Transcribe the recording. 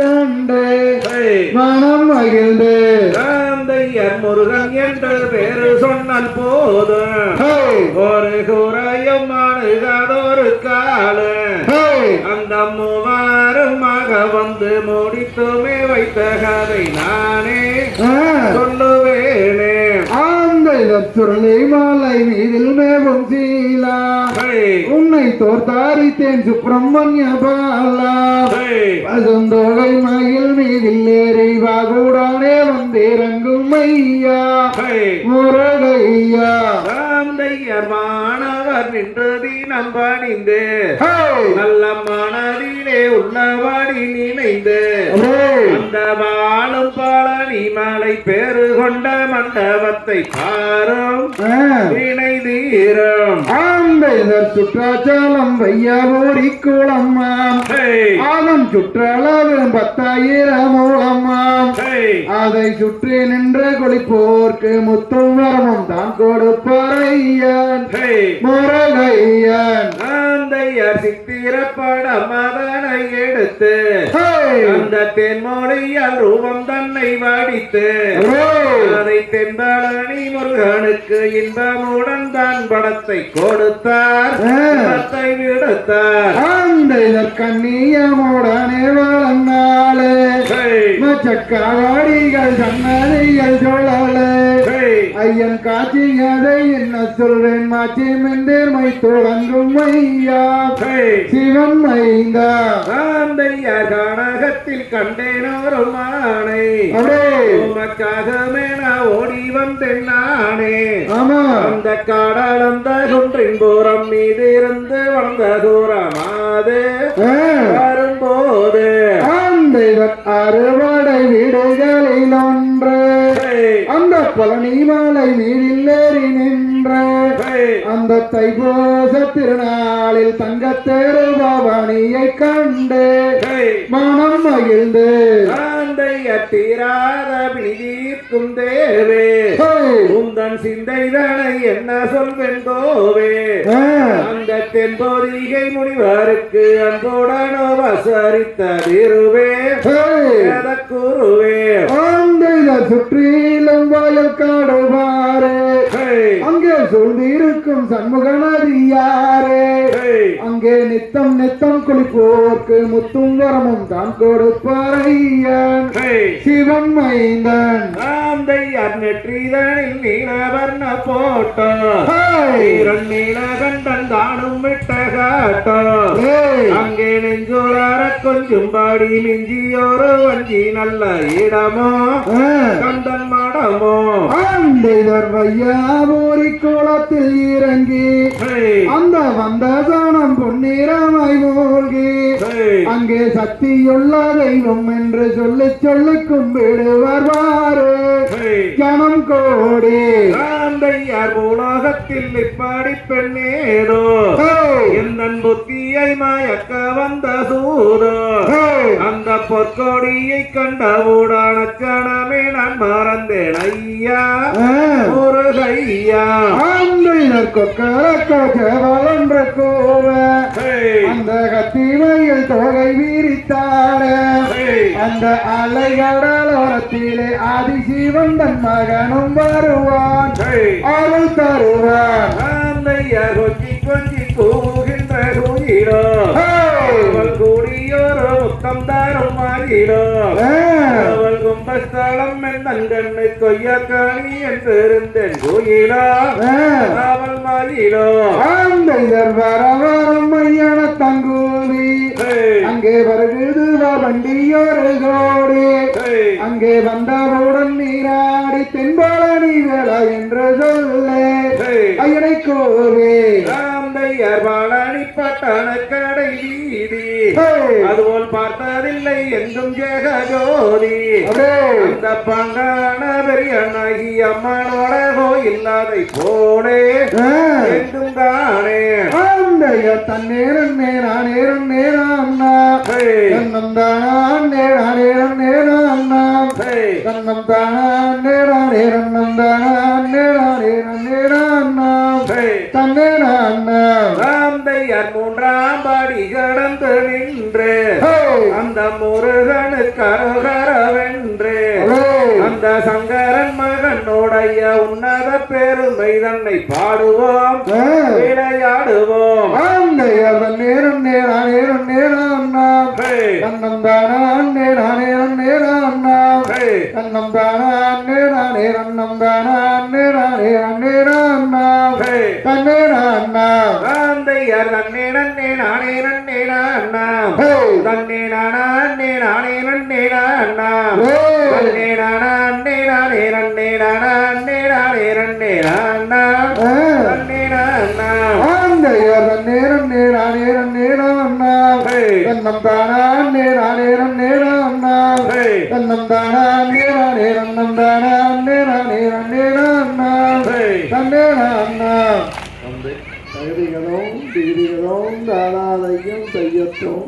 கண்டு. மனம் மகிழ்ந்து. காந்தையர் முருகன் என்று பேரு சொன்னால் போதும். ஹே, ஒரு குறையும் அணுகாதொரு காலு. அந்த மூவாருமாக வந்து முடித்துமே வைத்த கதை நானே சொல்லுவேனே. ஆந்த சுருளை மாலை மீதில் மேவும் சீலா. ஹே, உன்னை தோர்த்தாரித்தேன் சுப்பிரமணிய பாலா. பசுந்தொகை மயில் மீதில் ஏறி வாகுடானே வந்திறங்கும் ஐயா. முருகையா. காந்தையர் மாணவர் நின்று தினம் பணிந்து ஹே, நல்ல மனதிலே உள்ளபடி நினைந்து. அந்த வாழும் பழனி மலை பேரு கொண்ட மண்டபத்தை பாரும். வினை தீரும். ஆந்த சுற்றாச்சலம் வையாவூரி குளம்மாம் ஹே, அதன் சுற்றளவு பத்தாயிரம் மூலமாம் ஹே, அதை சுற்றி நின்று குளிப்போர்க்கு முத்தும் வரமும் தான் கொடுப்பறையன் ஹே. முருகையன். காந்தையர் சித்திரப்படம் அதனை எடுத்து! அந்த தென்மொழியால் ரூபம் தன்னை வடித்து! அதை தென்பழனி முருகனுக்கு இன்பமுடன் தான் படத்தை கொடுத்தார். படத்தை விடுத்தார் அந்த கண்ணியமுடனே வளர்ந்தாலே மச்சக்காவாடிகள் சன்னதிகள் சொல்லலே ஐயன் காட்சியதை என்ன சொல்வேன் மாச்சி மெந்தேர்மை தொடங்கும் ஐயா ஹே. சிவன் மைந்தா. காந்தையர் கனகத்தில் கண்டேன் ஒரு மானை. உமக்காகவே நான் ஓடி வந்தேன் நானே. ஆமா. அந்த காடாளந்த குன்றின் பூரம் மீது இருந்து வளர்ந்த தூரமாது. வரும்போது. அந்த அறுவடை அந்த பழனி மாலை மீதில் ஏறி நின்ற அந்த தைப்பூச திருநாளில் தங்கத்தேரு பவனியை கண்டு. மனம் மகிழ்ந்து தீராத பிணிதீர்க்கும் தேவே! உந்தன் சிந்தைதனை என்ன சொல்வென் கோவே ஆ! அந்த தென்பொதிகை முனிவருக்கு அன்புடன் உபசரித்த திருவே! குருவே அந்த காடுவாரே அங்கே சூழ்ந்திருக்கும் சண்முகநதியாரே அங்கே நித்தம் நித்தம் குளிப்போர்க்கு முத்தும் வரமும் தான் கொடுப்பாரையன் சிவன் மைந்தன். காந்தையர் நெற்றிதனில் நீலவர்ண போட்டோ? நீலகண்டன் தானும் விட்ட காட்டோ! அங்கே நெஞ்சுளார கொஞ்சம் பாடி மிஞ்சியோரு வஞ்சி நல்ல இடமோ! கந்தன் மடமோ? ஆண்டைதர் வையாபூரி குளத்தில் இறங்கி ஹே, அந்த வந்த சாணம் பொன்னிறமாய் மூழ்கி அங்கே சக்தியுள்ள தெய்வம் என்று சொல்லி சொல்லி கும்பிடுவார் வாரு. ஜனம் கோடி காந்தையார் உலகத்தில் இப்படி பெண்ணேதோ ஹே! எந்தன் புத்தியை மயக்க வந்த சூதோ ஹே! அந்த பொற்கொடியை கண்டவுடான கணமே நான் மறந்தேன் ஐயா! ஒரு கையா ஆண்டைதர் கொக்கரக்கோ சேவல் என்ற கோவ ஹே, அந்த கத்திமையில் தொகை வீரித்தாட ஹே, அந்த அலைகடலோரத்திலே ஆதிசிவன் தன் மகனும் வருவான் ஹே. அருள் தருவான் காந்தையார் கொஞ்சி கொஞ்சி கூகின்ற குயிலோ! அவள் கூடியோரு முத்தம் தரும் ஆ! அவள் கும்பஸ்தலம் என் கண்ணு கொய்யக்காணி என்றிருந்தேன் கோயிலோ! அவள் ஆண்டைதர் வர வரம் மையன தங்கூதி ஹே, அங்கே வருகிறது வண்டியொரு கோடி ஹே, அங்கே வந்தவுடன் நீராடி தென்பழனி வேளா என்று சொல்லே. ஹே. ஐயனை கோவே. பழனி பட்டண கடை வீதி! அதுபோல் பார்த்ததில்லை எங்கும் ஜெகஜோதி. அந்த பங்கான பெரிய நாகி அம்மனோட கோயில்லாதை ஆ! எங்கும் தானே. ஆண்டைய தன்னேரன் நேரா நேரன் நேரா அண்ணா ஹே, தன்னம் தான் நேரா நேரன் நேரா அண்ணா ஹே, தன்னம் தான் நேரா நேரன் தான் நேரா நேரன் நேரா காந்தையார் மூன்றாம் படி கடந்து நின்று! அந்த முருகனுக்கு கருகரவென்று அந்த சங்கரன் மகனுடைய உன்னத பெருமை தன்னை பாடுவோம் விளையாடுவோம். நேரம் நேரம் நேரம் நேரம் கண்ணம் தானான் நேரம் நேரம் நேரம் கண்ணம் தானான் நேரம் நேரம் நம் நன்னே நன்னே நானே நன்னே ஹே நன்னே நானே நானே நன்னே ஹே நன்னே நானே நானே நன்னே நானே நானே நன்னே ஆ. நன்னே நானாம் ஆந்தையர் நேரம் நேரம் நேரம் நேரம் நாம் ஹே, கண்ணம் தானான் நேரம் நேரம் நேரம் நாம் ஹே, கண்ணம் தானான் நேரம் நேரம் நம் தானான் நேரம் நேரம் நேரம் நாம் ஹே. கண்ணேரான் செய்யட்டும் வந்து தானாதையும் செய்யட்டும்.